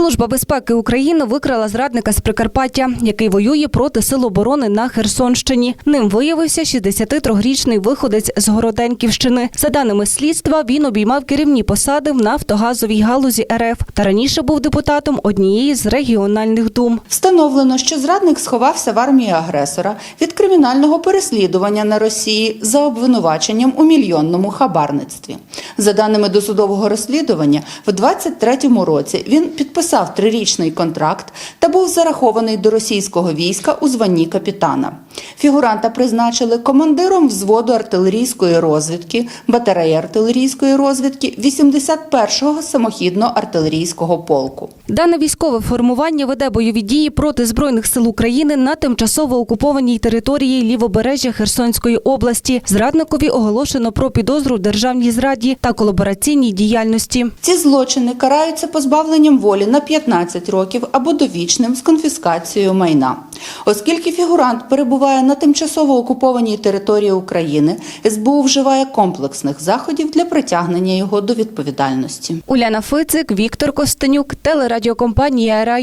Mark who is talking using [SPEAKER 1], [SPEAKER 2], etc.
[SPEAKER 1] Служба безпеки України викрала зрадника з Прикарпаття, який воює проти сил оборони на Херсонщині. Ним виявився 63-річний виходець з Городенківщини. За даними слідства, він обіймав керівні посади в нафтогазовій галузі РФ та раніше був депутатом однієї з регіональних дум.
[SPEAKER 2] Встановлено, що зрадник сховався в армії агресора від кримінального переслідування на Росії за обвинуваченням у мільйонному хабарництві. За даними досудового розслідування, в 23-му році він підписав трирічний контракт та був зарахований до російського війська у званні капітана. Фігуранта призначили командиром взводу артилерійської розвідки, батареї артилерійської розвідки 81-го самохідно-артилерійського полку.
[SPEAKER 1] Дане військове формування веде бойові дії проти збройних сил України на тимчасово окупованій території лівобережжя Херсонської області. Зрадникові оголошено про підозру в державній зраді та колабораційній діяльності.
[SPEAKER 2] Ці злочини караються позбавленням волі на 15 років або довічним з конфіскацією майна. Оскільки фігурант перебуває на тимчасово окупованій території України, СБУ вживає комплексних заходів для притягнення його до відповідальності.
[SPEAKER 1] Уляна Фицик, Віктор Костенюк, телерадіокомпанія Раї.